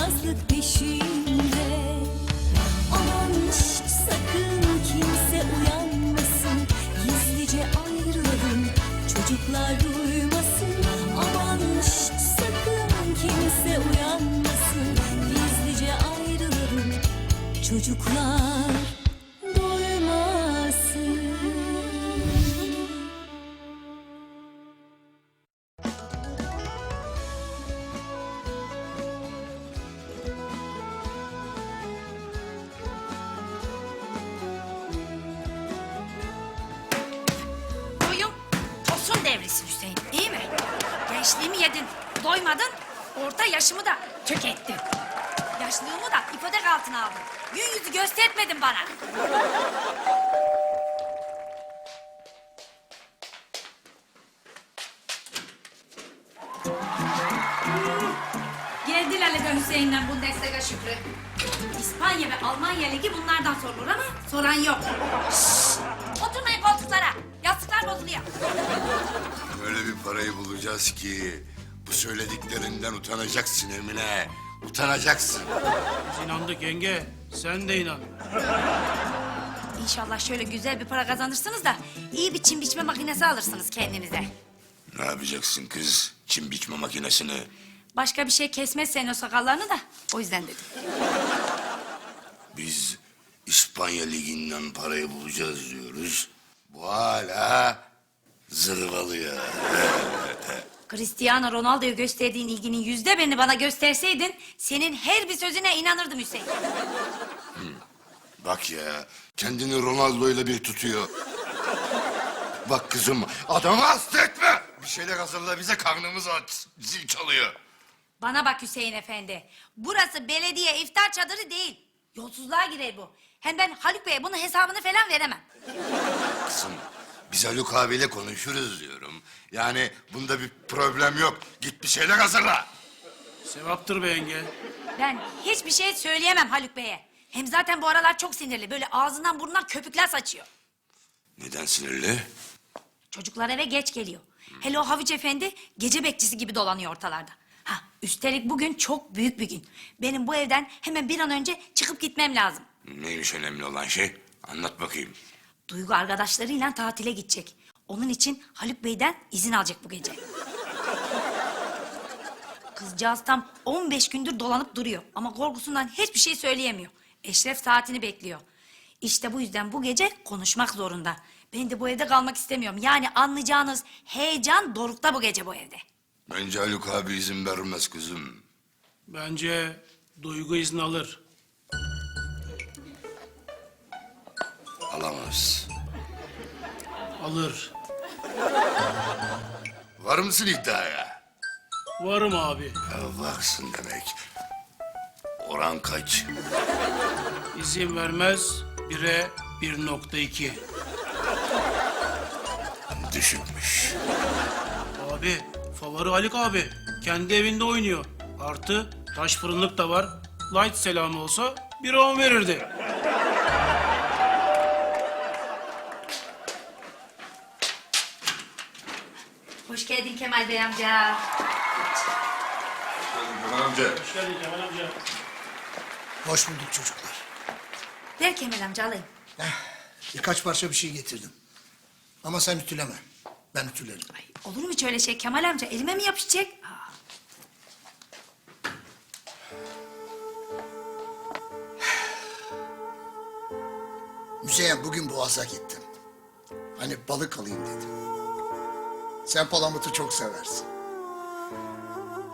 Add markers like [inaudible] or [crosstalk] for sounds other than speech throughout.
kurnazlık peşinde. Aman şş, sakın kimse uyanmasın. Gizlice ayrılalım çocuklar duymasın. Aman şş, sakın kimse uyanmasın. Gizlice ayrılalım çocuklar Gençliğimi yedin, doymadın, orta yaşımı da tükettin. Yaşlılığımı da ipotek altına aldın. Gün yüzü göstermedin bana. Geldiler Lega Hüseyin'le Bundesliga Şükrü. İspanya ve Almanya Ligi bunlardan sorulur ama soran yok. Şşş! Oturmayın koltuklara. Yastıklar bozuluyor. Öyle bir parayı bulacağız ki bu söylediklerinden utanacaksın Emine. Utanacaksın. Biz inandık yenge. Sen de inan. İnşallah şöyle güzel bir para kazanırsınız da iyi bir çim biçme makinesi alırsınız kendinize. Ne yapacaksın kız? Çim biçme makinesini. Başka bir şey kesmez senin o sakallarını da o yüzden dedim. Biz İspanya Ligi'nden parayı bulacağız diyoruz. Bu hala zırvalıyor. [laughs] Cristiano Ronaldo'ya gösterdiğin ilginin yüzde birini bana gösterseydin... ...senin her bir sözüne inanırdım Hüseyin. Bak ya kendini Ronaldo'yla bir tutuyor. Bak kızım adamı hasta etme. Bir şeyler hazırla bize karnımız aç. Zil çalıyor. Bana bak Hüseyin Efendi. Burası belediye iftar çadırı değil. Yolsuzluğa girer bu. Hem ben Haluk Bey'e bunun hesabını falan veremem. Kızım biz Haluk abiyle konuşuruz diyorum. Yani bunda bir problem yok. Git bir şeyler hazırla. Sevaptır be yenge. Ben hiçbir şey söyleyemem Haluk Bey'e. Hem zaten bu aralar çok sinirli. Böyle ağzından burnundan köpükler saçıyor. Neden sinirli? Çocuklar eve geç geliyor. Hele o Havuç Efendi gece bekçisi gibi dolanıyor ortalarda. Ha, üstelik bugün çok büyük bir gün. Benim bu evden hemen bir an önce çıkıp gitmem lazım. Neymiş önemli olan şey? Anlat bakayım. Duygu arkadaşlarıyla tatile gidecek. Onun için Haluk Bey'den izin alacak bu gece. Kızcağız tam 15 gündür dolanıp duruyor. Ama korkusundan hiçbir şey söyleyemiyor. Eşref saatini bekliyor. İşte bu yüzden bu gece konuşmak zorunda. Ben de bu evde kalmak istemiyorum. Yani anlayacağınız heyecan dorukta bu gece bu evde. Bence Haluk abi izin vermez kızım. Bence duygu izni alır. Alamaz. Alır. Var mısın iddiaya? Varım abi. Ya varsın demek. Oran kaç? İzin vermez. Bire 1.2. Düşükmüş. Abi favori Haluk abi. Kendi evinde oynuyor. Artı taş fırınlık da var. Light selamı olsa bir on verirdi. Kemal Bey amca. Kemal amca. Hoş geldin Kemal amca. Hoş bulduk çocuklar. Ver Kemal amca alayım. Birkaç parça bir şey getirdim. Ama sen ütüleme. Ben ütülerim. Ay, olur mu hiç öyle şey Kemal amca? Elime mi yapışacak? Aa, Müzeyyen bugün Boğaz'a gittim. Hani balık alayım dedim. Sen palamutu çok seversin.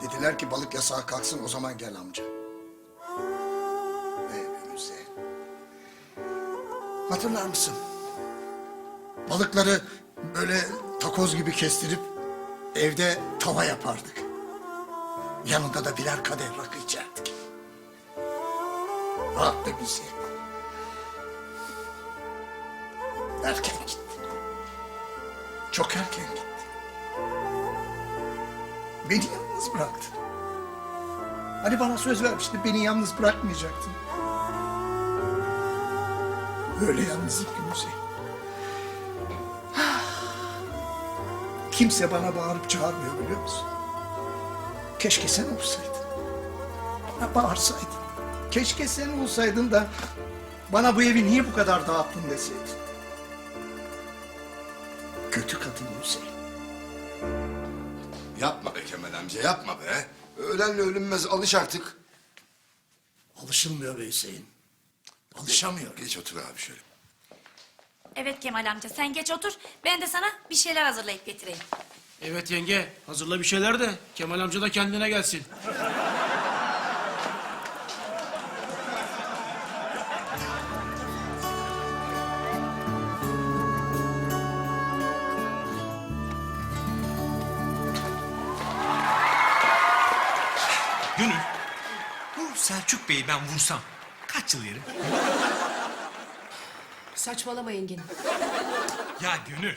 Dediler ki balık yasağı kalksın o zaman gel amca. Be Müzeyyen. Hatırlar mısın? Balıkları böyle takoz gibi kestirip evde tava yapardık. Yanında da birer kadeh rakı içerdik. Ah be Müzeyyen. Erken gitti. Çok erken gitti. Beni yalnız bıraktı. Hani bana söz vermişti beni yalnız bırakmayacaktın. Öyle yalnızlık ki Müzey. Kimse bana bağırıp çağırmıyor biliyor musun? Keşke sen olsaydın. Bana bağırsaydın. Keşke sen olsaydın da bana bu evi niye bu kadar dağıttın deseydin. Kötü kadın Hüseyin. Yapma be Kemal amca yapma be. Ölenle ölünmez alış artık. Alışılmıyor be Hüseyin. Alışamıyor. Geç otur abi şöyle. Evet Kemal amca sen geç otur. Ben de sana bir şeyler hazırlayıp getireyim. Evet yenge hazırla bir şeyler de Kemal amca da kendine gelsin. Selçuk Bey'i ben vursam kaç yıl yerim? Saçmalama Engin. Ya Gönül,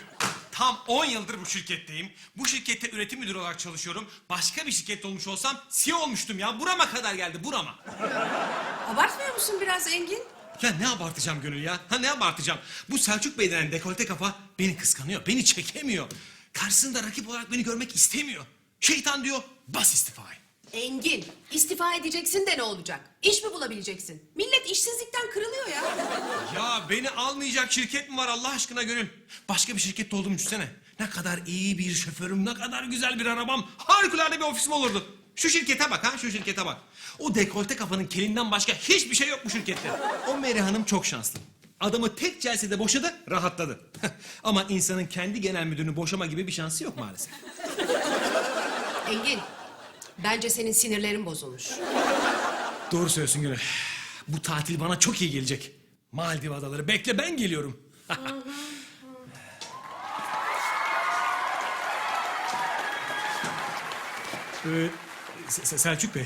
tam 10 yıldır bu şirketteyim. Bu şirkette üretim müdürü olarak çalışıyorum. Başka bir şirkette olmuş olsam CEO olmuştum ya. Burama kadar geldi, burama. Abartmıyor musun biraz Engin? Ya ne abartacağım Gönül ya? Ha ne abartacağım? Bu Selçuk Bey denen dekolte kafa beni kıskanıyor, beni çekemiyor. Karşısında rakip olarak beni görmek istemiyor. Şeytan diyor, bas istifayı. Engin, istifa edeceksin de ne olacak? İş mi bulabileceksin? Millet işsizlikten kırılıyor ya. Ya beni almayacak şirket mi var Allah aşkına Gönül? Başka bir şirkette olduğumu düşünsene. Ne kadar iyi bir şoförüm, ne kadar güzel bir arabam, harikulade bir ofisim olurdu. Şu şirkete bak ha, şu şirkete bak. O dekolte kafanın kelinden başka hiçbir şey yok bu şirkette. O Meri Hanım çok şanslı. Adamı tek celsede boşadı, rahatladı. [laughs] Ama insanın kendi genel müdürünü boşama gibi bir şansı yok maalesef. Engin, bence senin sinirlerin bozulmuş. Doğru söylüyorsun Gönül. Bu tatil bana çok iyi gelecek. Maldiv adaları bekle ben geliyorum. [laughs] ee, Se- Se- Selçuk Bey.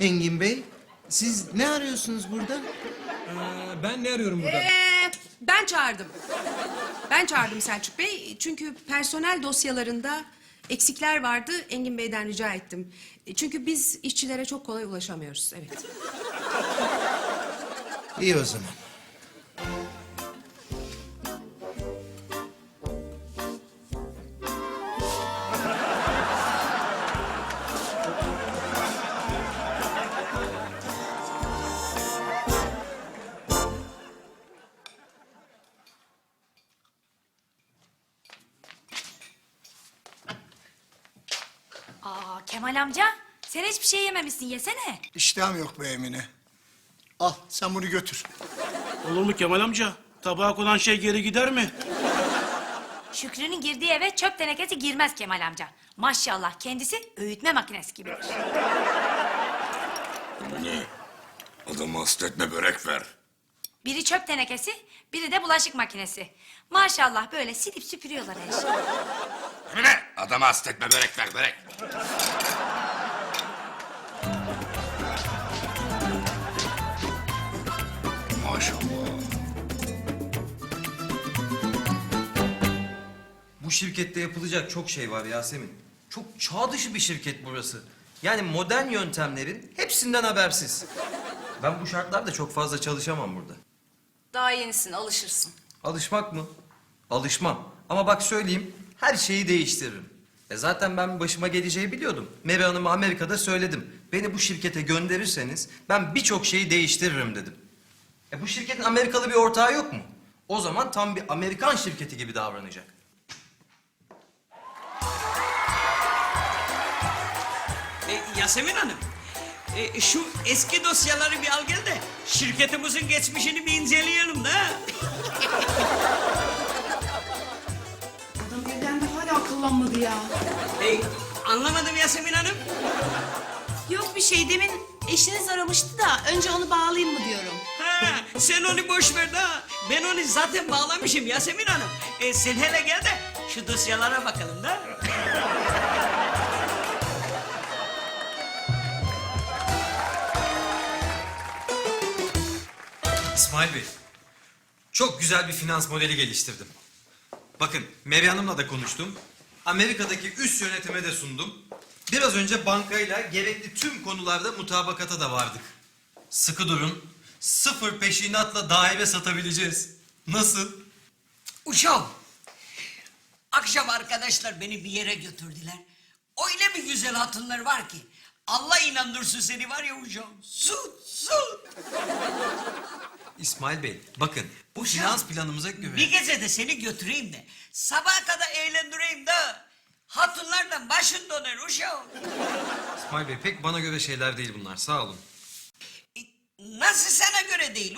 Engin Bey, siz ne arıyorsunuz burada? ee, ben ne arıyorum burada? Ee, ben çağırdım. Ben çağırdım Selçuk Bey. Çünkü personel dosyalarında eksikler vardı. Engin Bey'den rica ettim. Çünkü biz işçilere çok kolay ulaşamıyoruz. Evet. İyi o zaman. Kemal amca sen hiçbir şey yememişsin yesene. İştahım yok be Emine. Al sen bunu götür. Olur mu Kemal amca? Tabağa konan şey geri gider mi? Şükrü'nün girdiği eve çöp tenekesi girmez Kemal amca. Maşallah kendisi öğütme makinesi gibidir. Ne? Adamı hasta etme börek ver. Biri çöp tenekesi, biri de bulaşık makinesi. Maşallah böyle silip süpürüyorlar her şeyi. Ne? Adamı hasta etme börek ver börek. Şirkette yapılacak çok şey var Yasemin. Çok çağ dışı bir şirket burası. Yani modern yöntemlerin hepsinden habersiz. Ben bu şartlarda çok fazla çalışamam burada. Daha yenisin, alışırsın. Alışmak mı? Alışmam. Ama bak söyleyeyim, her şeyi değiştiririm. E zaten ben başıma geleceği biliyordum. Mary Hanım'a Amerika'da söyledim. Beni bu şirkete gönderirseniz ben birçok şeyi değiştiririm dedim. E bu şirketin Amerikalı bir ortağı yok mu? O zaman tam bir Amerikan şirketi gibi davranacak. Yasemin Hanım, e, şu eski dosyaları bir al gel de şirketimizin geçmişini bir inceleyelim de. [laughs] Adam birden de hala akıllanmadı ya. E, anlamadım Yasemin Hanım. Yok bir şey, demin eşiniz aramıştı da önce onu bağlayayım mı diyorum. Ha, sen onu boş ver de ben onu zaten bağlamışım Yasemin Hanım. E, sen hele gel de şu dosyalara bakalım da. İsmail Bey, çok güzel bir finans modeli geliştirdim. Bakın, Mary Hanım'la da konuştum. Amerika'daki üst yönetime de sundum. Biraz önce bankayla gerekli tüm konularda mutabakata da vardık. Sıkı durun, sıfır peşinatla daire satabileceğiz. Nasıl? Uşağım, akşam arkadaşlar beni bir yere götürdüler. Öyle bir güzel hatunlar var ki. Allah inandırsın seni var ya uşağım. Su, su. İsmail Bey, bakın bu finans planımıza göre... Bir gece de seni götüreyim de sabaha kadar eğlendireyim de Hatunlardan başın döner uşağım. İsmail Bey pek bana göre şeyler değil bunlar sağ olun. E, Nasıl sana göre değil